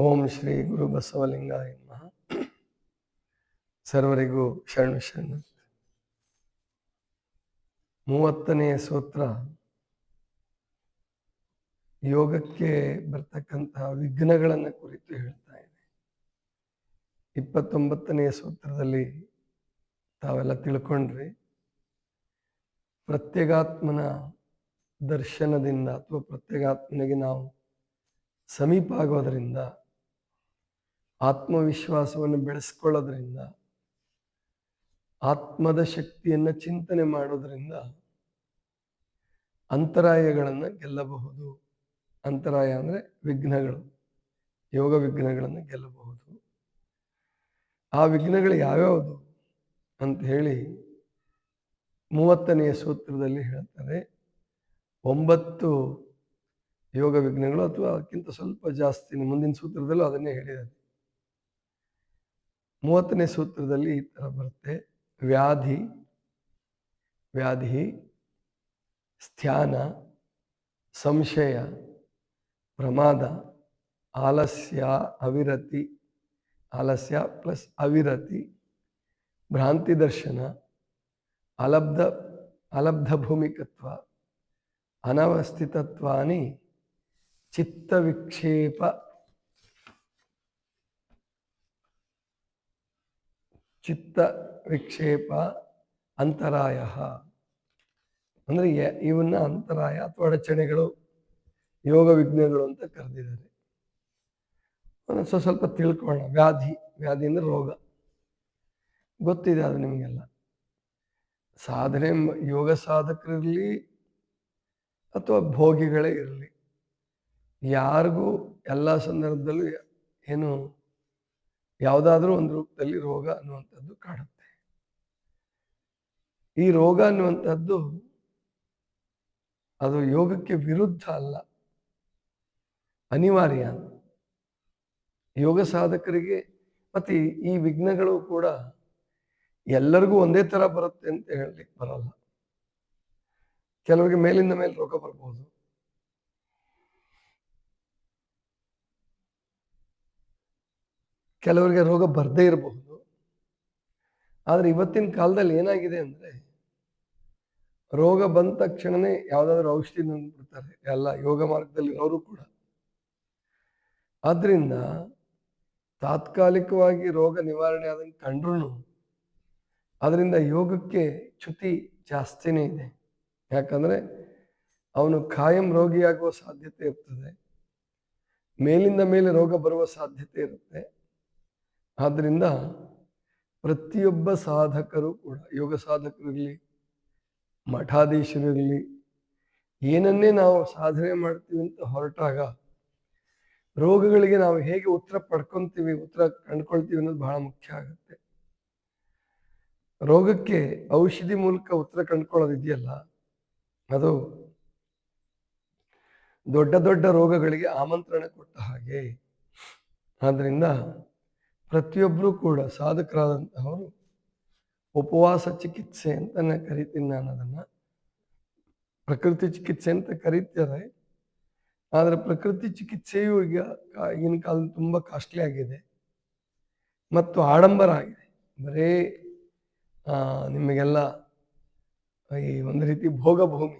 ಓಂ ಶ್ರೀ ಗುರು ಬಸವಲಿಂಗ ನಮಃ. ಸರ್ವರಿಗೂ ಶರಣು ಶರಣ. ಮೂವತ್ತನೆಯ ಸೂತ್ರ. ಯೋಗಕ್ಕೆ ಬರ್ತಕ್ಕಂತಹ ವಿಘ್ನಗಳನ್ನು ಕುರಿತು ಹೇಳ್ತಾ ಇದೆ. ಇಪ್ಪತ್ತೊಂಬತ್ತನೆಯ ಸೂತ್ರದಲ್ಲಿ ತಾವೆಲ್ಲ ತಿಳ್ಕೊಂಡ್ರಿ. ಪ್ರತ್ಯಗಾತ್ಮನ ದರ್ಶನದಿಂದ ಅಥವಾ ಪ್ರತ್ಯಗಾತ್ಮನಿಗೆ ನಾವು ಸಮೀಪ ಆಗೋದರಿಂದ ಆತ್ಮವಿಶ್ವಾಸವನ್ನು ಬೆಳೆಸ್ಕೊಳ್ಳೋದ್ರಿಂದ, ಆತ್ಮದ ಶಕ್ತಿಯನ್ನು ಚಿಂತನೆ ಮಾಡೋದ್ರಿಂದ ಅಂತರಾಯಗಳನ್ನು ಗೆಲ್ಲಬಹುದು. ಅಂತರಾಯ ಅಂದರೆ ವಿಘ್ನಗಳು, ಯೋಗ ವಿಘ್ನಗಳನ್ನು ಗೆಲ್ಲಬಹುದು. ಆ ವಿಘ್ನಗಳು ಯಾವ್ಯಾವುದು ಅಂತ ಹೇಳಿ ಮೂವತ್ತನೆಯ ಸೂತ್ರದಲ್ಲಿ ಹೇಳ್ತಾರೆ. ಒಂಬತ್ತು ಯೋಗ ವಿಘ್ನಗಳು ಅಥವಾ ಅದಕ್ಕಿಂತ ಸ್ವಲ್ಪ ಜಾಸ್ತಿ, ಮುಂದಿನ ಸೂತ್ರದಲ್ಲೂ ಅದನ್ನೇ ಹೇಳಿದ್ದಾರೆ ಮೂವತ್ತನೇ ಸೂತ್ರದಲ್ಲಿ ಈ ಥರ ಬರುತ್ತೆ. ವ್ಯಾಧಿ ವ್ಯಾಧಿ ಸ್ಥಾನ ಸಂಶಯ, ಪ್ರಮಾದ, ಆಲಸ್ಯ, ಅವಿರತಿ, ಆಲಸ್ಯ ಪ್ಲಸ್ ಅವಿರತಿ, ಭ್ರಾಂತಿ ದರ್ಶನ, ಅಲಬ್ಧ ಅಲಬ್ಧ ಭೂಮಿಕತ್ವ, ಅನವಸ್ಥಿತತ್ವಾನಿ ಚಿತ್ತ ವಿಕ್ಷೇಪ ಚಿತ್ತ ವಿಕ್ಷೇಪ ಅಂತರಾಯ. ಅಂದರೆ ಇವನ್ನ ಅಂತರಾಯ ಅಥವಾ ಅಡಚಣೆಗಳು, ಯೋಗ ವಿಘ್ನಗಳು ಅಂತ ಕರೆದಿದ್ದಾರೆ. ಸೊ ಸ್ವಲ್ಪ ತಿಳ್ಕೊಳ್ಳೋಣ. ವ್ಯಾಧಿ ವ್ಯಾಧಿ ಅಂದರೆ ರೋಗ. ಗೊತ್ತಿದೆ ಅದು ನಿಮಗೆಲ್ಲ. ಸಾಧನೆ ಯೋಗ ಸಾಧಕರಿರಲಿ ಅಥವಾ ಭೋಗಿಗಳೇ ಇರಲಿ. ಯಾರಿಗೂ ಎಲ್ಲ ಸಂದರ್ಭದಲ್ಲೂ ಏನು ಯಾವುದಾದ್ರೂ ಒಂದು ರೂಪದಲ್ಲಿ ರೋಗ ಅನ್ನುವಂಥದ್ದು ಕಾಡುತ್ತೆ. ಈ ರೋಗ ಅನ್ನುವಂಥದ್ದು ಅದು ಯೋಗಕ್ಕೆ ವಿರುದ್ಧ ಅಲ್ಲ, ಅನಿವಾರ್ಯ. ಯೋಗ ಸಾಧಕರಿಗೆ ಮತ್ತೆ ಈ- ವಿಘ್ನಗಳು ಕೂಡ ಎಲ್ಲರಿಗೂ ಒಂದೇ ತರ ಬರುತ್ತೆ ಅಂತ ಹೇಳಲಿಕ್ಕೆ ಬರಲ್ಲ. ಕೆಲವರಿಗೆ ಮೇಲಿಂದ ಮೇಲೆ ರೋಗ ಬರ್ಬೋದು. ಕೆಲವರಿಗೆ ರೋಗ ಬರದೇ ಇರಬಹುದು. ಆದರೆ ಇವತ್ತಿನ ಕಾಲದಲ್ಲಿ ಏನಾಗಿದೆ ಅಂದರೆ, ರೋಗ ಬಂದ ತಕ್ಷಣನೇ ಯಾವುದಾದ್ರೂ ಔಷಧಿ ಬಿಡ್ತಾರೆ ಎಲ್ಲ ಯೋಗ ಮಾರ್ಗದಲ್ಲಿ ಅವರು ಕೂಡ. ಆದ್ದರಿಂದ ತಾತ್ಕಾಲಿಕವಾಗಿ ರೋಗ ನಿವಾರಣೆ ಆದಂಗೆ ಕಂಡ್ರೂ ಅದರಿಂದ ಯೋಗಕ್ಕೆ ಚ್ಯುತಿ ಜಾಸ್ತಿನೇ ಇದೆ. ಯಾಕಂದರೆ ಅವನು ಖಾಯಂ ರೋಗಿಯಾಗುವ ಸಾಧ್ಯತೆ ಇರ್ತದೆ. ಮೇಲಿಂದ ಮೇಲೆ ರೋಗ ಬರುವ ಸಾಧ್ಯತೆ ಇರುತ್ತೆ. ಆದ್ರಿಂದ ಪ್ರತಿಯೊಬ್ಬ ಸಾಧಕರು ಕೂಡ, ಯೋಗ ಸಾಧಕರಿರಲಿ, ಮಠಾಧೀಶರಿರಲಿ, ಏನನ್ನೇ ನಾವು ಸಾಧನೆ ಮಾಡ್ತೀವಿ ಅಂತ ಹೊರಟಾಗ ರೋಗಗಳಿಗೆ ನಾವು ಹೇಗೆ ಉತ್ತರ ಪಡ್ಕೊತೀವಿ, ಉತ್ತರ ಕಂಡ್ಕೊಳ್ತೀವಿ ಅನ್ನೋದು ಬಹಳ ಮುಖ್ಯ ಆಗುತ್ತೆ. ರೋಗಕ್ಕೆ ಔಷಧಿ ಮೂಲಕ ಉತ್ತರ ಕಂಡ್ಕೊಳ್ಳೋದಿದೆಯಲ್ಲ, ಅದು ದೊಡ್ಡ ದೊಡ್ಡ ರೋಗಗಳಿಗೆ ಆಮಂತ್ರಣ ಕೊಟ್ಟ ಹಾಗೆ. ಆದ್ರಿಂದ ಪ್ರತಿಯೊಬ್ಬರೂ ಕೂಡ ಸಾಧಕರಾದಂತಹವರು ಉಪವಾಸ ಚಿಕಿತ್ಸೆ ಅಂತ ನಾನು ಕರಿತೀನಿ ನಾನು ಅದನ್ನು. ಪ್ರಕೃತಿ ಚಿಕಿತ್ಸೆ ಅಂತ ಕರೀತಾರೆ. ಆದರೆ ಪ್ರಕೃತಿ ಚಿಕಿತ್ಸೆಯು ಈಗ ಈಗಿನ ಕಾಲದಲ್ಲಿ ತುಂಬ ಕಾಸ್ಟ್ಲಿ ಆಗಿದೆ. ಮತ್ತು ಆಡಂಬರ ಆಗಿದೆ. ಬರೇ ನಿಮಗೆಲ್ಲ ಈ ಒಂದು ರೀತಿ ಭೋಗ ಭೂಮಿ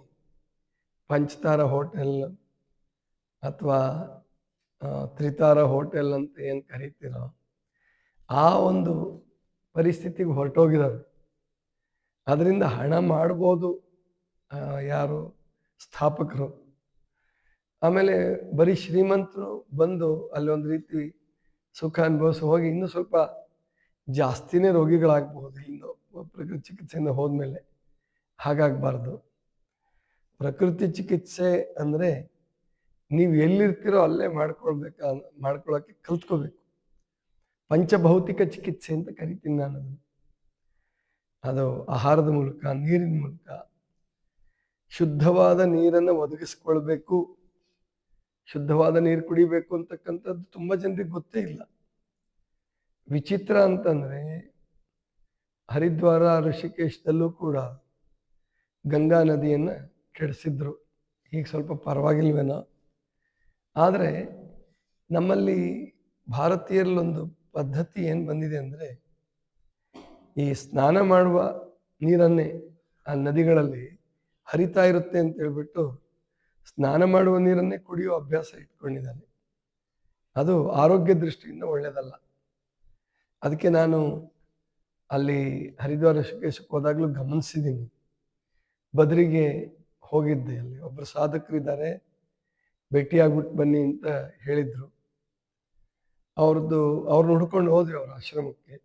ಪಂಚತಾರ ಹೋಟೆಲ್ ಅಥವಾ ತ್ರಿತಾರ ಹೋಟೆಲ್ ಅಂತ ಏನು ಕರಿತೀರೋ ಆ ಒಂದು ಪರಿಸ್ಥಿತಿಗೆ ಹೊರಟೋಗಿದ್ದಾರೆ. ಅದರಿಂದ ಹಣ ಮಾಡ್ಬೋದು ಯಾರು ಸ್ಥಾಪಕರು. ಆಮೇಲೆ ಬರೀ ಶ್ರೀಮಂತರು ಬಂದು ಅಲ್ಲಿ ಒಂದು ರೀತಿ ಸುಖ ಅನುಭವಿಸಿ ಹೋಗಿ ಇನ್ನೂ ಸ್ವಲ್ಪ ಜಾಸ್ತಿನೇ ರೋಗಿಗಳಾಗಬಹುದು ಇನ್ನು ಪ್ರಕೃತಿ ಚಿಕಿತ್ಸೆಯಿಂದ ಹೋದ್ಮೇಲೆ ಹಾಗಾಗಬಾರ್ದು. ಪ್ರಕೃತಿ ಚಿಕಿತ್ಸೆ ಅಂದರೆ ನೀವು ಎಲ್ಲಿರ್ತೀರೋ ಅಲ್ಲೇ ಮಾಡ್ಕೊಳ್ಬೇಕ ಮಾಡ್ಕೊಳ್ಳೋಕೆ ಕಲ್ತ್ಕೋಬೇಕು. ಪಂಚಭೌತಿಕ ಚಿಕಿತ್ಸೆ ಅಂತ ಕರಿತೀನಿ ನಾನು ಅದನ್ನು. ಅದು ಆಹಾರದ ಮೂಲಕ, ನೀರಿನ ಮೂಲಕ. ಶುದ್ಧವಾದ ನೀರನ್ನು ಒದಗಿಸ್ಕೊಳ್ಬೇಕು. ಶುದ್ಧವಾದ ನೀರು ಕುಡಿಬೇಕು ಅಂತಕ್ಕಂಥದ್ದು ತುಂಬ ಜನರಿಗೆ ಗೊತ್ತೇ ಇಲ್ಲ. ವಿಚಿತ್ರ ಅಂತಂದ್ರೆ ಹರಿದ್ವಾರ, ಋಷಿಕೇಶದಲ್ಲೂ ಕೂಡ ಗಂಗಾ ನದಿಯನ್ನು ಕೆಡಿಸಿದ್ರು. ಈಗ ಸ್ವಲ್ಪ ಪರವಾಗಿಲ್ವೇನೋ. ಆದರೆ ನಮ್ಮಲ್ಲಿ ಭಾರತೀಯರಲ್ಲೊಂದು ಪದ್ಧತಿ ಏನು ಬಂದಿದೆ ಅಂದರೆ, ಈ ಸ್ನಾನ ಮಾಡುವ ನೀರನ್ನೇ ಆ ನದಿಗಳಲ್ಲಿ ಹರಿತಾ ಇರುತ್ತೆ ಅಂತ ಹೇಳ್ಬಿಟ್ಟು ಸ್ನಾನ ಮಾಡುವ ನೀರನ್ನೇ ಕುಡಿಯೋ ಅಭ್ಯಾಸ ಇಟ್ಕೊಂಡಿದ್ದಾರೆ ಅದು ಆರೋಗ್ಯ ದೃಷ್ಟಿಯಿಂದ ಒಳ್ಳೆಯದಲ್ಲ ಅದಕ್ಕೆ ನಾನು ಅಲ್ಲಿ ಹರಿದ್ವಾರ ಶುಕೇಶಕ್ಕೆ ಹೋದಾಗಲೂ ಗಮನಿಸಿದ್ದೀನಿ. ಬದರಿಗೆ ಹೋಗಿದ್ದೆ ಅಲ್ಲಿ. ಒಬ್ಬರು ಸಾಧಕರಿದ್ದಾರೆ. ಭೇಟಿಯಾಗ್ಬಿಟ್ಟು ಬನ್ನಿ ಅಂತ ಹೇಳಿದ್ರು. ಅವ್ರದ್ದು, ಅವ್ರನ್ನ ಹುಡ್ಕೊಂಡು ಹೋದ್ವಿ ಅವ್ರ ಆಶ್ರಮಕ್ಕೆ.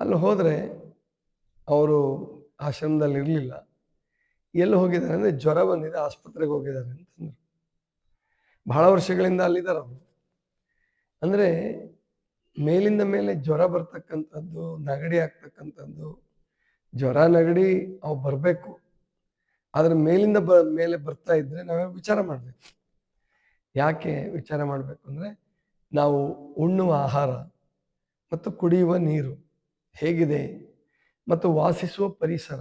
ಅಲ್ಲಿ ಹೋದರೆ ಅವರು ಆಶ್ರಮದಲ್ಲಿ ಇರಲಿಲ್ಲ. ಎಲ್ಲಿ ಹೋಗಿದ್ದಾರೆ ಅಂದರೆ ಜ್ವರ ಬಂದಿದೆ, ಆಸ್ಪತ್ರೆಗೆ ಹೋಗಿದ್ದಾರೆ ಅಂತಂದರು. ಬಹಳ ವರ್ಷಗಳಿಂದ ಅಲ್ಲಿದ್ದಾರೆ ಅವರು. ಅಂದರೆ ಮೇಲಿಂದ ಮೇಲೆ ಜ್ವರ ಬರ್ತಕ್ಕಂಥದ್ದು, ನೆಗಡಿ ಆಗ್ತಕ್ಕಂಥದ್ದು, ಜ್ವರ, ನೆಗಡಿ, ಅವು ಬರಬೇಕು. ಆದರೆ ಮೇಲಿಂದ ಬ, ಮೇಲೆ ಬರ್ತಾ ಇದ್ದರೆ ನಾವೇ ವಿಚಾರ ಮಾಡಬೇಕು. ಯಾಕೆ ವಿಚಾರ ಮಾಡಬೇಕು ಅಂದರೆ ನಾವು ಉಣ್ಣುವ ಆಹಾರ ಮತ್ತು ಕುಡಿಯುವ ನೀರು ಹೇಗಿದೆ ಮತ್ತು ವಾಸಿಸುವ ಪರಿಸರ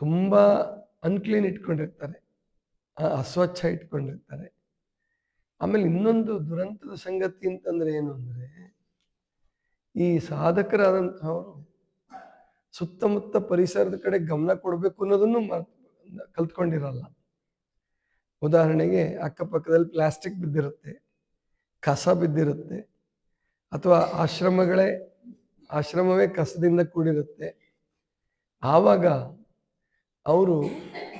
ತುಂಬ ಅನ್ಕ್ಲೀನ್ ಇಟ್ಕೊಂಡಿರ್ತಾರೆ ಅಸ್ವಚ್ಛ ಇಟ್ಕೊಂಡಿರ್ತಾರೆ. ಆಮೇಲೆ ಇನ್ನೊಂದು ದುರಂತದ ಸಂಗತಿ ಅಂತಂದ್ರೆ ಏನು ಅಂದರೆ, ಈ ಸಾಧಕರಾದಂಥವರು ಸುತ್ತಮುತ್ತ ಪರಿಸರದ ಕಡೆ ಗಮನ ಕೊಡಬೇಕು ಅನ್ನೋದನ್ನು ಕಲ್ತ್ಕೊಂಡಿರಲ್ಲ. ಉದಾಹರಣೆಗೆ ಅಕ್ಕಪಕ್ಕದಲ್ಲಿ ಪ್ಲಾಸ್ಟಿಕ್ ಬಿದ್ದಿರುತ್ತೆ. ಕಸ ಬಿದ್ದಿರುತ್ತೆ ಅಥವಾ ಆಶ್ರಮಗಳೇ, ಆಶ್ರಮವೇ ಕಸದಿಂದ ಕೂಡಿರುತ್ತೆ. ಆವಾಗ ಅವರು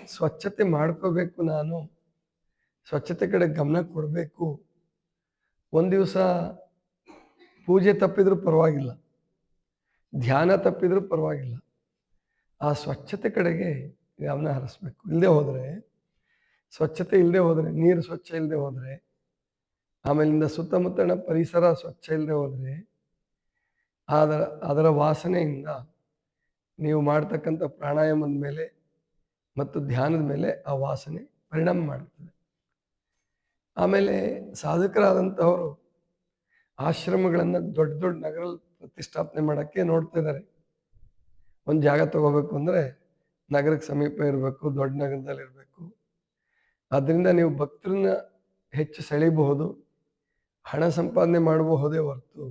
ಸ್ವಚ್ಛತೆ ಮಾಡ್ಕೋಬೇಕು ನಾನು, ಸ್ವಚ್ಛತೆ ಕಡೆ ಗಮನ ಕೊಡಬೇಕು. ಒಂದು ದಿವಸ ಪೂಜೆ ತಪ್ಪಿದ್ರೂ ಪರವಾಗಿಲ್ಲ, ಧ್ಯಾನ ತಪ್ಪಿದ್ರೂ ಪರವಾಗಿಲ್ಲ. ಆ ಸ್ವಚ್ಛತೆ ಕಡೆಗೆ ಗಮನ ಹರಿಸ್ಬೇಕು. ಇಲ್ಲದೆ ಹೋದರೆ, ಸ್ವಚ್ಛತೆ ಇಲ್ಲದೆ ಹೋದರೆ, ನೀರು ಸ್ವಚ್ಛ ಇಲ್ಲದೆ ಹೋದರೆ ಆಮೇಲಿಂದ ಸುತ್ತಮುತ್ತಲಿನ ಪರಿಸರ ಸ್ವಚ್ಛ ಇಲ್ಲದೆ ಹೋದರೆ ಅದರ ಅದರ ವಾಸನೆಯಿಂದ ನೀವು ಮಾಡ್ತಕ್ಕಂಥ ಪ್ರಾಣಾಯಾಮದ ಮೇಲೆ ಮತ್ತು ಧ್ಯಾನದ ಮೇಲೆ ಆ ವಾಸನೆ ಪರಿಣಾಮ ಮಾಡ್ತದೆ ಆಮೇಲೆ ಸಾಧಕರಾದಂಥವರು ಆಶ್ರಮಗಳನ್ನು ದೊಡ್ಡ ದೊಡ್ಡ ನಗರ ಪ್ರತಿಷ್ಠಾಪನೆ ಮಾಡೋಕ್ಕೆ ನೋಡ್ತಾ ಇದ್ದಾರೆ. ಒಂದು ಜಾಗ ತಗೋಬೇಕು ಅಂದರೆ ನಗರಕ್ಕೆ ಸಮೀಪ ಇರಬೇಕು, ದೊಡ್ಡ ನಗರದಲ್ಲಿ ಇರಬೇಕು ಅದರಿಂದ ನೀವು ಭಕ್ತರನ್ನ ಹೆಚ್ಚು ಸೆಳೀಬಹುದು ಹಣ ಸಂಪಾದನೆ ಮಾಡಬಹುದೇ ಹೊರತು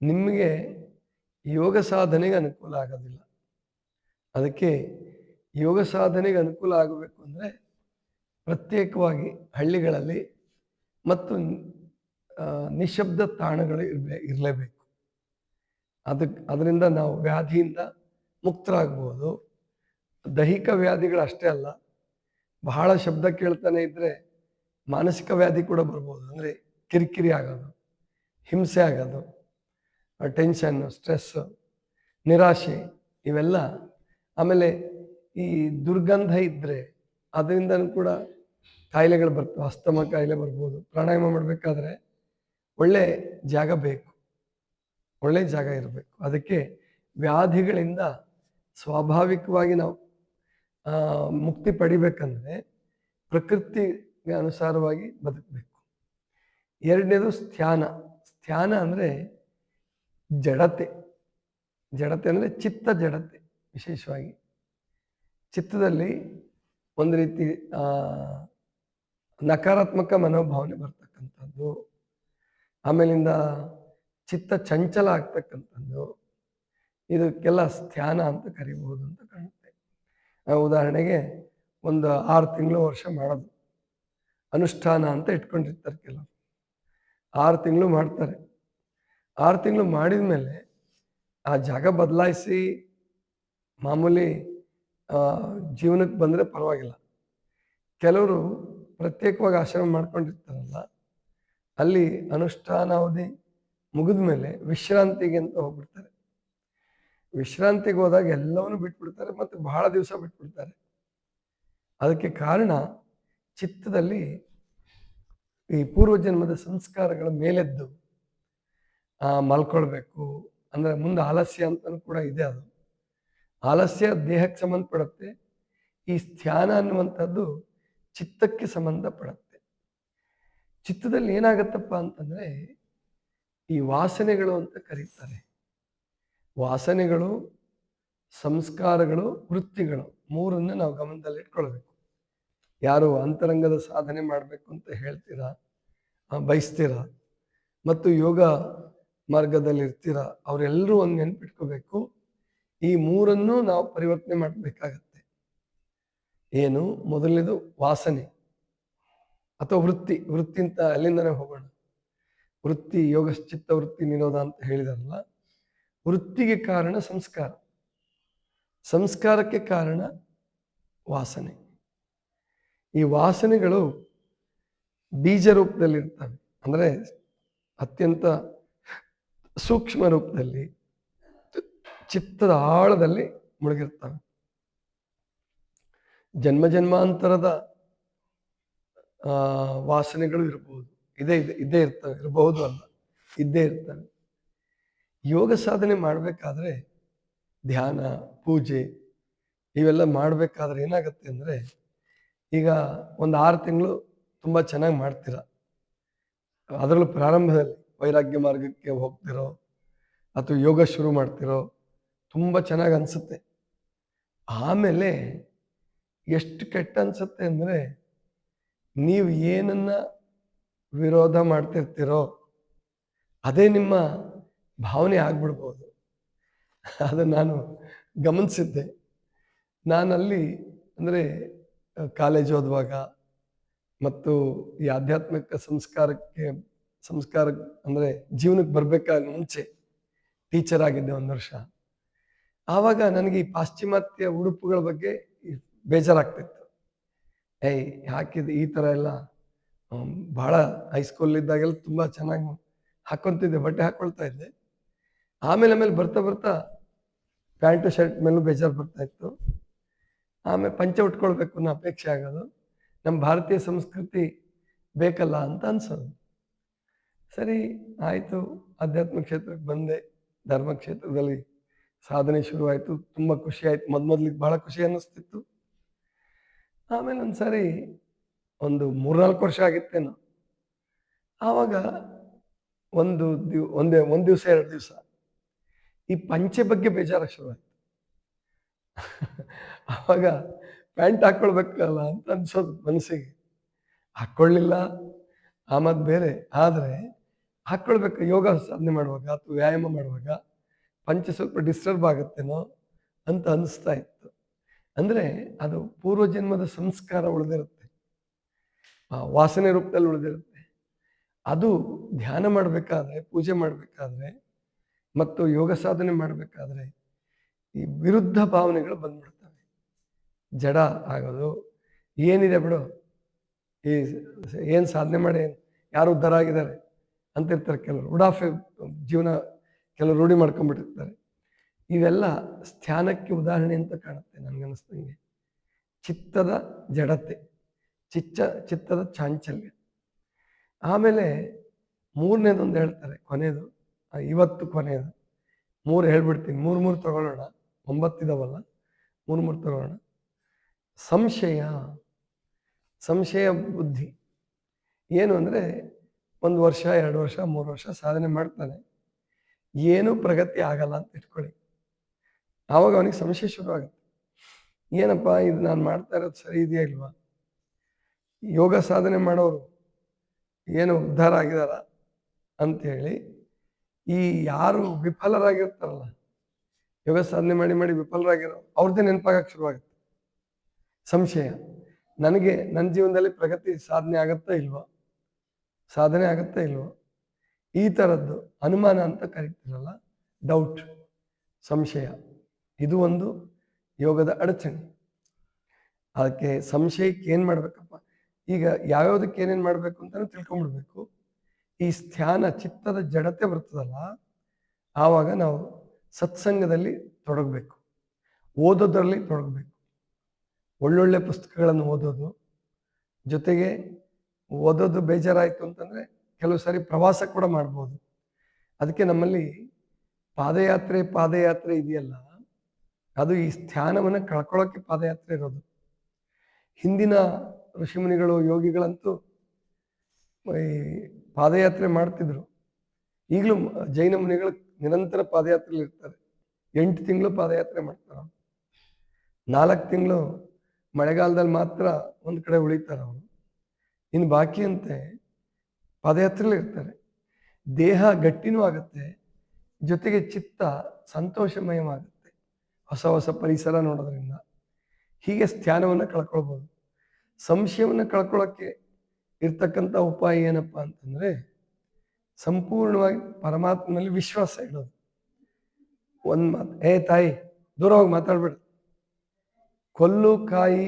ನಿಮಗೆ ಯೋಗ ಸಾಧನೆಗೆ ಅನುಕೂಲ ಆಗೋದಿಲ್ಲ. ಅದಕ್ಕೆ ಯೋಗ ಸಾಧನೆಗೆ ಅನುಕೂಲ ಆಗಬೇಕು ಅಂದರೆ ಪ್ರತ್ಯೇಕವಾಗಿ ಹಳ್ಳಿಗಳಲ್ಲಿ ಮತ್ತು ನಿಶಬ್ದ ತಾಣಗಳು ಇರಬೇ, ಇರಲೇಬೇಕು. ಅದಕ್ಕೆ ಅದರಿಂದ ನಾವು ವ್ಯಾಧಿಯಿಂದ ಮುಕ್ತರಾಗ್ಬೋದು. ದೈಹಿಕ ವ್ಯಾಧಿಗಳು ಅಷ್ಟೇ ಅಲ್ಲ, ಬಹಳ ಶಬ್ದ ಕೇಳ್ತಾನೆ ಇದ್ದರೆ ಮಾನಸಿಕ ವ್ಯಾಧಿ ಕೂಡ ಬರ್ಬೋದು. ಅಂದರೆ ಕಿರಿಕಿರಿ ಆಗೋದು, ಹಿಂಸೆ ಆಗೋದು ಟೆನ್ಷನ್ನು ಸ್ಟ್ರೆಸ್ಸು ನಿರಾಶೆ ಇವೆಲ್ಲ ಆಮೇಲೆ ಈ ದುರ್ಗಂಧ ಇದ್ದರೆ ಅದರಿಂದ ಕೂಡ ಕಾಯಿಲೆಗಳು ಬರ್ತವೆ ಅಸ್ತಮ ಕಾಯಿಲೆ ಬರ್ಬೋದು. ಪ್ರಾಣಾಯಾಮ ಮಾಡಬೇಕಾದ್ರೆ ಒಳ್ಳೆ ಜಾಗ ಬೇಕು. ಒಳ್ಳೆ ಜಾಗ ಇರಬೇಕು. ಅದಕ್ಕೆ ವ್ಯಾಧಿಗಳಿಂದ ಸ್ವಾಭಾವಿಕವಾಗಿ ನಾವು ಮುಕ್ತಿ ಪಡಿಬೇಕಂದ್ರೆ ಪ್ರಕೃತಿಗೆ ಅನುಸಾರವಾಗಿ ಬದುಕಬೇಕು. ಎರಡನೇದು ಸ್ಥಾನ ಸ್ಥಾನ ಅಂದರೆ ಜಡತೆ. ಜಡತೆ ಅಂದರೆ ಚಿತ್ತ ಜಡತೆ ವಿಶೇಷವಾಗಿ. ಚಿತ್ತದಲ್ಲಿ ಒಂದು ರೀತಿ ನಕಾರಾತ್ಮಕ ಮನೋಭಾವನೆ ಬರ್ತಕ್ಕಂಥದ್ದು, ಆಮೇಲಿಂದ ಚಿತ್ತ ಚಂಚಲ ಆಗ್ತಕ್ಕಂಥದ್ದು, ಇದಕ್ಕೆಲ್ಲ ಸ್ಥಾನ ಅಂತ ಕರಿಬಹುದು ಅಂತ ಕಾಣುತ್ತೆ. ಉದಾಹರಣೆಗೆ ಒಂದು ಆರು ತಿಂಗಳು ವರ್ಷ ಮಾಡೋದು, ಅನುಷ್ಠಾನ ಅಂತ ಇಟ್ಕೊಂಡಿರ್ತಾರೆ ಕೆಲವರು. ಆರು ತಿಂಗಳು ಮಾಡ್ತಾರೆ. ಆರು ತಿಂಗಳು ಮಾಡಿದ ಮೇಲೆ ಆ ಜಾಗ ಬದಲಾಯಿಸಿ ಮಾಮೂಲಿ ಜೀವನಕ್ಕೆ ಬಂದರೆ ಪರವಾಗಿಲ್ಲ. ಕೆಲವರು ಪ್ರತ್ಯೇಕವಾಗಿ ಆಶ್ರಮ ಮಾಡ್ಕೊಂಡಿರ್ತಾರಲ್ಲ, ಅಲ್ಲಿ ಅನುಷ್ಠಾನಾವಧಿ ಮುಗಿದ ಮೇಲೆ ವಿಶ್ರಾಂತಿಗೆ ಅಂತ ಹೋಗ್ಬಿಡ್ತಾರೆ. ವಿಶ್ರಾಂತಿಗೆ ಹೋದಾಗ ಎಲ್ಲವನ್ನು ಬಿಟ್ಬಿಡ್ತಾರೆ ಮತ್ತು ಬಹಳ ದಿವಸ ಬಿಟ್ಬಿಡ್ತಾರೆ. ಅದಕ್ಕೆ ಕಾರಣ ಚಿತ್ತದಲ್ಲಿ ಈ ಪೂರ್ವಜನ್ಮದ ಸಂಸ್ಕಾರಗಳ ಮೇಲೆದ್ದು ಮಲ್ಕೊಳ್ಬೇಕು. ಅಂದರೆ ಮುಂದೆ ಆಲಸ್ಯ ಅಂತಲೂ ಕೂಡ ಇದೆ ಅದು. ಆಲಸ್ಯ ದೇಹಕ್ಕೆ ಸಂಬಂಧಪಡುತ್ತೆ. ಈ ಧ್ಯಾನ ಅನ್ನುವಂಥದ್ದು ಚಿತ್ತಕ್ಕೆ ಸಂಬಂಧಪಡುತ್ತೆ. ಚಿತ್ತದಲ್ಲಿ ಏನಾಗತ್ತಪ್ಪ ಅಂತಂದರೆ, ಈ ವಾಸನೆಗಳು ಅಂತ ಕರೀತಾರೆ. ವಾಸನೆಗಳು, ಸಂಸ್ಕಾರಗಳು, ವೃತ್ತಿಗಳು ಮೂರನ್ನು ನಾವು ಗಮನದಲ್ಲಿ ಇಟ್ಕೊಳ್ಬೇಕು ಯಾರು ಅಂತರಂಗದ ಸಾಧನೆ ಮಾಡಬೇಕು ಅಂತ ಹೇಳ್ತೀರಾ? ಬಯಸ್ತೀರಾ? ಮತ್ತು ಯೋಗ ಮಾರ್ಗದಲ್ಲಿ ಇರ್ತೀರ ಅವರೆಲ್ಲರೂ ಒಂದು ನೆನ್ಪಿಟ್ಕೋಬೇಕು. ಈ ಮೂರನ್ನು ನಾವು ಪರಿವರ್ತನೆ ಮಾಡಬೇಕಾಗತ್ತೆ. ಏನು? ಮೊದಲನೇದು ವಾಸನೆ. ಅಥವಾ ವೃತ್ತಿ. ವೃತ್ತಿ ಅಂತ ಅಲ್ಲಿಂದನೇ ಹೋಗೋಣ. ವೃತ್ತಿ ಯೋಗಶ್ಚಿತ್ತ ವೃತ್ತಿ ನಿರೋಧ ಅಂತ ಹೇಳಿದಾರಲ್ಲ, ವೃತ್ತಿಗೆ ಕಾರಣ ಸಂಸ್ಕಾರ. ಸಂಸ್ಕಾರಕ್ಕೆ ಕಾರಣ ವಾಸನೆ. ಈ ವಾಸನೆಗಳು ಬೀಜ ರೂಪದಲ್ಲಿರ್ತವೆ ಅಂದರೆ ಅತ್ಯಂತ ಸೂಕ್ಷ್ಮ ರೂಪದಲ್ಲಿ, ಚಿತ್ತದ ಆಳದಲ್ಲಿ ಮುಳುಗಿರ್ತವೆ. ಜನ್ಮ ಜನ್ಮಾಂತರದ ವಾಸನೆಗಳು ಇರಬಹುದು. ಇದೇ, ಇದೆ ಇದ್ದೇ ಇರ್ತವೆ, ಇರಬಹುದು ಅಲ್ಲ. ಇದ್ದೇ ಇರ್ತವೆ. ಯೋಗ ಸಾಧನೆ ಮಾಡಬೇಕಾದ್ರೆ ಧ್ಯಾನ, ಪೂಜೆ, ಇವೆಲ್ಲ ಮಾಡಬೇಕಾದ್ರೆ ಏನಾಗುತ್ತೆ ಅಂದರೆ ಈಗ ಒಂದು ಆರು ತಿಂಗಳು ತುಂಬ ಚೆನ್ನಾಗಿ ಮಾಡ್ತೀರ. ಅದರಲ್ಲೂ ಪ್ರಾರಂಭದಲ್ಲಿ ವೈರಾಗ್ಯ ಮಾರ್ಗಕ್ಕೆ ಹೋಗ್ತಿರೋ ಅಥವಾ ಯೋಗ ಶುರು ಮಾಡ್ತಿರೋ ತುಂಬ ಚೆನ್ನಾಗಿ ಅನಿಸುತ್ತೆ. ಆಮೇಲೆ ಎಷ್ಟು ಕೆಟ್ಟ ಅನಿಸುತ್ತೆ ಅಂದರೆ ನೀವು ಏನನ್ನ ವಿರೋಧ ಮಾಡ್ತಿರ್ತೀರೋ ಅದೇ ನಿಮ್ಮ ಭಾವನೆ ಆಗ್ಬಿಡ್ಬೋದು. ಅದು ನಾನು ಗಮನಿಸಿದ್ದೆ. ನಾನಲ್ಲಿ ಅಂದರೆ ಕಾಲೇಜ್ ಓದುವಾಗ ಮತ್ತು ಈ ಆಧ್ಯಾತ್ಮಿಕ ಸಂಸ್ಕಾರಕ್ಕೆ, ಸಂಸ್ಕಾರ ಅಂದರೆ ಜೀವನಕ್ಕೆ ಬರಬೇಕಾದ ಮುಂಚೆ ಟೀಚರ್ ಆಗಿದ್ದೆ ಒಂದು ವರ್ಷ. ಆವಾಗ ನನಗೆ ಈ ಪಾಶ್ಚಿಮಾತ್ಯ ಉಡುಪುಗಳ ಬಗ್ಗೆ ಬೇಜಾರಾಗ್ತಿತ್ತು. ಏಯ್, ಹಾಕಿದ ಈ ಥರ ಎಲ್ಲ ಭಾಳ ಹೈಸ್ಕೂಲ್ ಇದ್ದಾಗೆಲ್ಲ ತುಂಬ ಚೆನ್ನಾಗಿ ಹಾಕ್ಕೊಂತಿದ್ದೆ ಬಟ್ಟೆ ಹಾಕ್ಕೊಳ್ತಾ ಇದ್ದೆ. ಆಮೇಲೆ ಆಮೇಲೆ ಬರ್ತಾ ಬರ್ತಾ ಪ್ಯಾಂಟು, ಶರ್ಟ್ ಮೇಲೂ ಬೇಜಾರು ಬರ್ತಾ ಇತ್ತು. ಆಮೇಲೆ ಪಂಚೆ ಉಟ್ಕೊಳ್ಬೇಕು ಅನ್ನೋ ಅಪೇಕ್ಷೆ ಆಗೋದು. ನಮ್ಮ ಭಾರತೀಯ ಸಂಸ್ಕೃತಿ ಬೇಕಲ್ಲ ಅಂತ ಅನ್ಸೋದು. ಸರಿ, ಆಯಿತು. ಆಧ್ಯಾತ್ಮ ಕ್ಷೇತ್ರಕ್ಕೆ ಬಂದೆ. ಧರ್ಮ ಕ್ಷೇತ್ರದಲ್ಲಿ ಸಾಧನೆ ಶುರುವಾಯಿತು. ತುಂಬ ಖುಷಿ ಆಯ್ತು. ಮೊದ ಮೊದ್ಲಿಗೆ ಭಾಳ ಖುಷಿ ಅನ್ನಿಸ್ತಿತ್ತು. ಆಮೇಲೆ ಒಂದ್ಸರಿ ಒಂದು ಮೂರ್ನಾಲ್ಕು ವರ್ಷ ಆಗಿತ್ತೇನೋ. ಆವಾಗ ಒಂದು ದಿವ್, ಒಂದೇ, ಒಂದು ದಿವಸ, ಎರಡು ದಿವಸ ಈ ಪಂಚೆ ಬಗ್ಗೆ ಬೇಜಾರ ಶುರುವಾಯ್ತು. ಆವಾಗ ಪ್ಯಾಂಟ್ ಹಾಕ್ಕೊಳ್ಬೇಕಲ್ಲ ಅಂತ ಅನ್ಸೋದು ಮನಸ್ಸಿಗೆ. ಹಾಕ್ಕೊಳ್ಳಿಲ್ಲ ಆಮದ್ ಬೇರೆ. ಆದರೆ ಹಾಕ್ಕೊಳ್ಬೇಕು ಯೋಗ ಸಾಧನೆ ಮಾಡುವಾಗ ಅಥವಾ ವ್ಯಾಯಾಮ ಮಾಡುವಾಗ ಪಂಚ ಸ್ವಲ್ಪ ಡಿಸ್ಟರ್ಬ್ ಆಗುತ್ತೇನೋ ಅಂತ ಅನಿಸ್ತಾ ಇತ್ತು. ಅಂದರೆ ಅದು ಪೂರ್ವಜನ್ಮದ ಸಂಸ್ಕಾರ ಉಳಿದಿರುತ್ತೆ. ವಾಸನೆ ರೂಪದಲ್ಲಿ ಉಳಿದಿರುತ್ತೆ. ಅದು ಧ್ಯಾನ ಮಾಡಬೇಕಾದ್ರೆ, ಪೂಜೆ ಮಾಡಬೇಕಾದ್ರೆ ಮತ್ತು ಯೋಗ ಸಾಧನೆ ಮಾಡಬೇಕಾದ್ರೆ ಈ ವಿರುದ್ಧ ಭಾವನೆಗಳು ಬಂದ್ಬಿಡ್ತವೆ. ಜಡ ಆಗೋದು, ಏನಿದೆ ಬಿಡು, ಈ ಏನು ಸಾಧನೆ ಮಾಡಿ, ಯಾರು ಉದ್ಧಾರ ಆಗಿದ್ದಾರೆ ಅಂತ ಇರ್ತಾರೆ ಕೆಲವರು. ಉಡಾಫೆ ಜೀವನ ಕೆಲವರು ರೂಢಿ ಮಾಡ್ಕೊಂಡ್ಬಿಟ್ಟಿರ್ತಾರೆ. ಇವೆಲ್ಲ ಸ್ಥಾನಕ್ಕೆ ಉದಾಹರಣೆ ಅಂತ ಕಾಣುತ್ತೆ ನನಗನ್ನಿಸ್ದಂಗೆ ಚಿತ್ತದ ಜಡತೆ, ಚಿಚ್ಚ, ಚಿತ್ತದ ಚಾಂಚಲ್ಯ. ಆಮೇಲೆ ಮೂರನೇದೊಂದು ಹೇಳ್ತಾರೆ ಕೊನೆಯದು ಇವತ್ತು ಕೊನೆಯದು ಮೂರು ಹೇಳ್ಬಿಡ್ತೀನಿ, ಮೂರು ಮೂರು ತಗೊಳ್ಳೋಣ. ಒಂಬತ್ತಿದಾವಲ್ಲ? ಮೂರು ಮೂರು ತಗೋಣ ಸಂಶಯ ಸಂಶಯ ಬುದ್ಧಿ. ಏನು ಅಂದರೆ ಒಂದು ವರ್ಷ, ಎರಡು ವರ್ಷ, ಮೂರು ವರ್ಷ ಸಾಧನೆ ಮಾಡ್ತಾನೆ. ಏನೂ ಪ್ರಗತಿ ಆಗಲ್ಲ ಅಂತ ಇಟ್ಕೊಳ್ಳಿ. ಆವಾಗ ಅವನಿಗೆ ಸಂಶಯ ಶುರು ಆಗುತ್ತೆ ಏನಪ್ಪ, ಇದು ನಾನು ಮಾಡ್ತಾ ಇರೋದು ಸರಿ ಇದೆಯಾ ಇಲ್ವಾ? ಯೋಗ ಸಾಧನೆ ಮಾಡೋರು ಏನು ಉದ್ಧಾರ ಆಗಿದಾರ? ಅಂಥೇಳಿ ಈ ಯಾರು ವಿಫಲರಾಗಿರ್ತಾರಲ್ಲ ಯೋಗ ಸಾಧನೆ ಮಾಡಿ ಮಾಡಿ ವಿಫಲರಾಗಿರೋ ಅವ್ರದ್ದೇ ನೆನಪಾಗಕ್ಕೆ ಶುರುವಾಗುತ್ತೆ. ಸಂಶಯ. ನನಗೆ ನನ್ನ ಜೀವನದಲ್ಲಿ ಪ್ರಗತಿ ಸಾಧನೆ ಆಗತ್ತಾ ಇಲ್ವೋ? ಸಾಧನೆ ಆಗತ್ತಾ ಇಲ್ವೋ? ಈ ಥರದ್ದು ಅನುಮಾನ ಅಂತ ಕರಿತೀರಲ್ಲ? ಡೌಟ್ ಸಂಶಯ. ಇದು ಒಂದು ಯೋಗದ ಅಡಚಣೆ. ಅದಕ್ಕೆ ಸಂಶಯಕ್ಕೆ ಏನು ಮಾಡಬೇಕಪ್ಪ? ಈಗ ಯಾವ್ಯಾವ್ದಕ್ಕೆ ಏನೇನು ಮಾಡಬೇಕು ಅಂತಲೂ ತಿಳ್ಕೊಂಬಿಡ್ಬೇಕು. ಈ ಸ್ಥಾನ ಚಿತ್ತದ ಜಡತೆ ಬರ್ತದಲ್ಲ? ಆವಾಗ ನಾವು ಸತ್ಸಂಗದಲ್ಲಿ ತೊಡಗಬೇಕು. ಓದೋದ್ರಲ್ಲಿ ತೊಡಗಬೇಕು. ಒಳ್ಳೊಳ್ಳೆ ಪುಸ್ತಕಗಳನ್ನು ಓದೋದು. ಜೊತೆಗೆ ಓದೋದು ಬೇಜಾರಾಯಿತು ಅಂತಂದರೆ ಕೆಲವು ಸಾರಿ ಪ್ರವಾಸ ಕೂಡ ಮಾಡ್ಬೋದು. ಅದಕ್ಕೆ ನಮ್ಮಲ್ಲಿ ಪಾದಯಾತ್ರೆ ಪಾದಯಾತ್ರೆ ಇದೆಯಲ್ಲ, ಅದು ಈ ಸ್ಥಾನವನ್ನು ಕಳ್ಕೊಳ್ಳೋಕ್ಕೆ ಪಾದಯಾತ್ರೆ ಇರೋದು. ಹಿಂದಿನ ಋಷಿಮುನಿಗಳು, ಯೋಗಿಗಳಂತೂ ಈ ಪಾದಯಾತ್ರೆ ಮಾಡ್ತಿದ್ರು. ಈಗಲೂ ಜೈನ ಮುನಿಗಳು ನಿರಂತರ ಪಾದಯಾತ್ರೆಯಲ್ಲಿ ಇರ್ತಾರೆ. ಎಂಟು ತಿಂಗಳು ಪಾದಯಾತ್ರೆ ಮಾಡ್ತಾರೆ. ನಾಲ್ಕು ತಿಂಗಳು ಮಳೆಗಾಲದಲ್ಲಿ ಮಾತ್ರ ಒಂದು ಕಡೆ ಉಳಿತಾರೆ ಅವರು. ಇನ್ನು ಬಾಕಿಯಂತೆ ಪಾದಯಾತ್ರೆಯಲ್ಲಿ ಇರ್ತಾರೆ. ದೇಹ ಗಟ್ಟಿನೂ ಆಗುತ್ತೆ, ಜೊತೆಗೆ ಚಿತ್ತ ಸಂತೋಷಮಯವಾಗುತ್ತೆ. ಹೊಸ ಹೊಸ ಪರಿಸರ ನೋಡೋದ್ರಿಂದ. ಹೀಗೆ ಸ್ಥಾನವನ್ನು ಕಳ್ಕೊಳ್ಬೋದು. ಸಂಶಯವನ್ನು ಕಳ್ಕೊಳ್ಳೋಕ್ಕೆ ಇರ್ತಕ್ಕಂಥ ಉಪಾಯ ಏನಪ್ಪ ಅಂತಂದ್ರೆ ಸಂಪೂರ್ಣವಾಗಿ ಪರಮಾತ್ಮನಲ್ಲಿ ವಿಶ್ವಾಸ ಇಡೋದು. ಒಂದ್ ಮಾತು, ಏ ತಾಯಿ, ದೂರ ಹೋಗಿ ಮಾತಾಡ್ಬೇಡ. ಕೊಲ್ಲು ಕಾಯಿ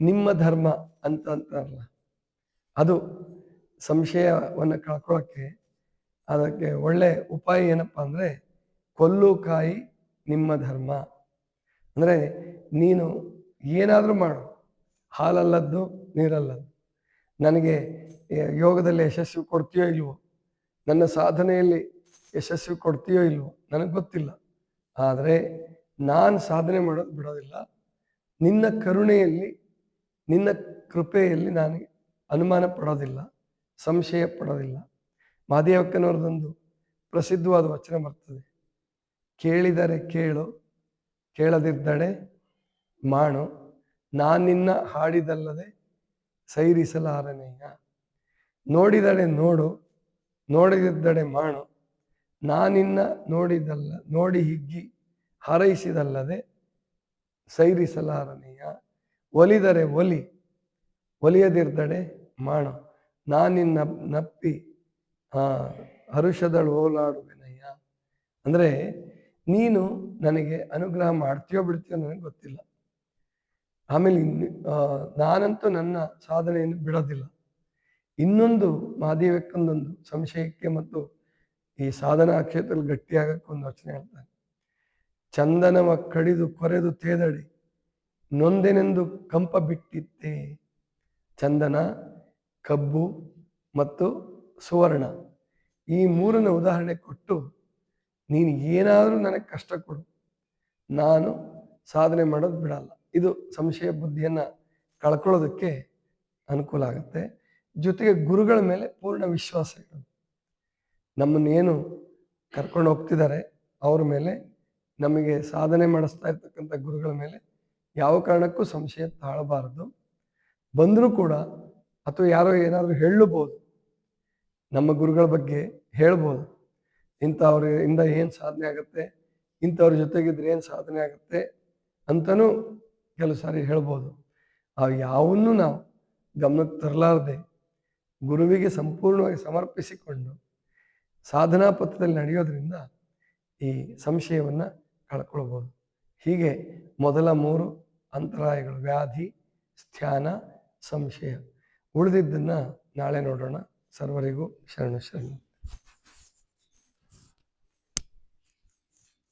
ನಿಮ್ಮ ಧರ್ಮ ಅಂತ ಅಂತಾರಲ್ಲ, ಅದು ಸಂಶಯವನ್ನು ಕಳ್ಕೊಳ್ಳೋಕ್ಕೆ ಅದಕ್ಕೆ ಒಳ್ಳೆ ಉಪಾಯ ಏನಪ್ಪ ಅಂದರೆ, ಕೊಲ್ಲು ಕಾಯಿ ನಿಮ್ಮ ಧರ್ಮ. ಅಂದರೆ ನೀನು ಏನಾದರೂ ಮಾಡು, ಹಾಲಲ್ಲದ್ದು ನೀರಲ್ಲದ್ದು. ನನಗೆ ಯೋಗದಲ್ಲಿ ಯಶಸ್ಸು ಕೊಡ್ತೀಯೋ ಇಲ್ವೋ ನನ್ನ ಸಾಧನೆಯಲ್ಲಿ ಯಶಸ್ವಿ ಕೊಡ್ತೀಯೋ ಇಲ್ವೋ ನನಗೆ ಗೊತ್ತಿಲ್ಲ. ಆದರೆ ನಾನು ಸಾಧನೆ ಮಾಡೋದು ಬಿಡೋದಿಲ್ಲ. ನಿನ್ನ ಕರುಣೆಯಲ್ಲಿ, ನಿನ್ನ ಕೃಪೆಯಲ್ಲಿ ನಾನು ಅನುಮಾನ ಪಡೋದಿಲ್ಲ, ಸಂಶಯ ಪಡೋದಿಲ್ಲ. ಮಹಾದೇವಕ್ಕನವ್ರದೊಂದು ಪ್ರಸಿದ್ಧವಾದ ವಚನ ಬರ್ತದೆ. ಕೇಳಿದರೆ ಕೇಳು ಕೇಳದಿದ್ದಡೆ ಮಾಡು. ನಿನ್ನ ಹಾಡಿದಲ್ಲದೆ ಸೈರಿಸಲಾರನೇಯ ನೋಡಿದಡೆ ನೋಡು ನೋಡಿದಿದ್ದಡೆ ಮಾಡು. ನಾನಿನ್ನ ನೋಡಿದಲ್ಲ, ನೋಡಿ ಹಿಗ್ಗಿ ಹಾರೈಸಿದಲ್ಲದೆ ಸೈರಿಸಲಾರನೆಯ. ಒಲಿದರೆ ಒಲಿ ಒಲಿಯದಿರ್ದಡೆ ಮಾಡು. ನಾನಿನ್ನ ನಪ್ಪಿ ಹರುಷದಳು ಓಲಾಡುವೆನಯ್ಯ. ಅಂದರೆ ನೀನು ನನಗೆ ಅನುಗ್ರಹ ಮಾಡ್ತೀಯೋ ಬಿಡ್ತೀಯೋ ನನಗೆ ಗೊತ್ತಿಲ್ಲ. ಆಮೇಲೆ ನಾನಂತೂ ನನ್ನ ಸಾಧನೆಯನ್ನು ಬಿಡೋದಿಲ್ಲ. ಇನ್ನೊಂದು ಮಹಾದೇವಕ್ಕೊಂದೊಂದು ಸಂಶಯಕ್ಕೆ ಮತ್ತು ಈ ಸಾಧನಾ ಕ್ಷೇತ್ರದಲ್ಲಿ ಗಟ್ಟಿಯಾಗಕ್ಕೆ ಒಂದು ವಚನ ಹೇಳ್ತಾನೆ. ಚಂದನವ ಕಡಿದು ಕೊರೆದು ತೇದಡಿ, ನೊಂದೆನೆಂದು ಕಂಪ ಬಿಟ್ಟಿತ್ತೆ ಚಂದನ, ಕಬ್ಬು ಮತ್ತು ಸುವರ್ಣ ಈ ಮೂರನ್ನ ಉದಾಹರಣೆ ಕೊಟ್ಟು ನೀನು ಏನಾದರೂ ನನಗೆ ಕಷ್ಟ ಕೊಡು. ನಾನು ಸಾಧನೆ ಮಾಡೋದು ಬಿಡಲ್ಲ. ಇದು ಸಂಶಯ ಬುದ್ಧಿಯನ್ನು ಕಳ್ಕೊಳ್ಳೋದಕ್ಕೆ ಅನುಕೂಲ ಆಗುತ್ತೆ. ಜೊತೆಗೆ ಗುರುಗಳ ಮೇಲೆ ಪೂರ್ಣ ವಿಶ್ವಾಸ ಇಡೋದು ನಮ್ಮನ್ನೇನು ಕರ್ಕೊಂಡು ಹೋಗ್ತಿದ್ದಾರೆ, ಅವ್ರ ಮೇಲೆ ನಮಗೆ ಸಾಧನೆ ಮಾಡಿಸ್ತಾ ಇರ್ತಕ್ಕಂಥ ಗುರುಗಳ ಮೇಲೆ ಯಾವ ಕಾರಣಕ್ಕೂ ಸಂಶಯ ತಾಳಬಾರದು. ಬಂದರೂ ಕೂಡ ಅಥವಾ ಯಾರೋ ಏನಾದರೂ ಹೇಳಬಹುದು, ನಮ್ಮ ಗುರುಗಳ ಬಗ್ಗೆ ಹೇಳ್ಬೋದು. ಇಂಥವ್ರಿಂದ ಏನು ಸಾಧನೆ ಆಗುತ್ತೆ, ಇಂಥವ್ರ ಜೊತೆಗಿದ್ರೆ ಏನು ಸಾಧನೆ ಆಗುತ್ತೆ ಅಂತಲೂ ಕೆಲವು ಸಾರಿ ಹೇಳ್ಬೋದು. ಆ ಯಾವನ್ನೂ ನಾವು ಗಮನಕ್ಕೆ ತರಲಾರ್ದೆ ಗುರುವಿಗೆ ಸಂಪೂರ್ಣವಾಗಿ ಸಮರ್ಪಿಸಿಕೊಂಡು ಸಾಧನಾ ಪಥದಲ್ಲಿ ನಡೆಯೋದ್ರಿಂದ ಈ ಸಂಶಯವನ್ನು ಕಳ್ಕೊಳ್ಬೋದು. ಹೀಗೆ ಮೊದಲ ಮೂರು ಅಂತರಾಯಗಳು, ವ್ಯಾಧಿ ಸ್ಥಾನ ಸಂಶಯ ಉಳಿದಿದ್ದನ್ನು ನಾಳೆ ನೋಡೋಣ. ಸರ್ವರಿಗೂ ಶರಣ ಶರಣ.